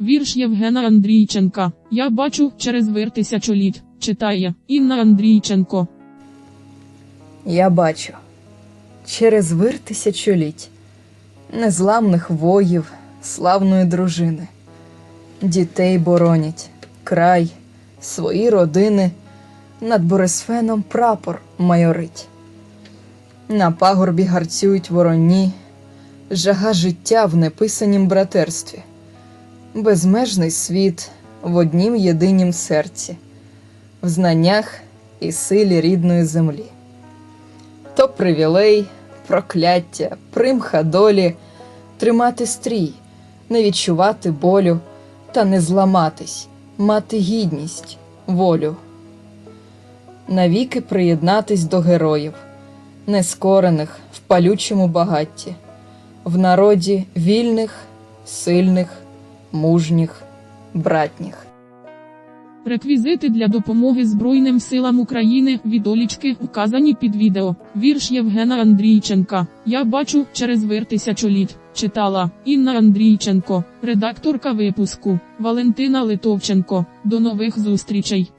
Вірш Євгена Андрійченка. Я бачу через вир тисячоліт. Читає Інна Андрійченко. Я бачу через вир тисячоліть незламних воїв, славної дружини, дітей боронять, край, свої родини, над Борисфеном прапор майорить. На пагорбі гарцюють вороні, жага життя в неписанім братерстві, безмежний світ в однім єдинім серці, в знаннях і силі рідної землі. То привілей, прокляття, примха долі, тримати стрій, не відчувати болю та не зламатись, мати гідність, волю. Навіки приєднатись до героїв, нескорених в палючому багатті, в народі вільних, сильних, мужніх, братніх. Реквізити для допомоги Збройним силам України відолічки вказані під відео. Вірш Євгена Андрійченка. Я бачу через вир чоліт. Читала Інна Андрійченко, редакторка випуску Валентина Литовченко. До нових зустрічей.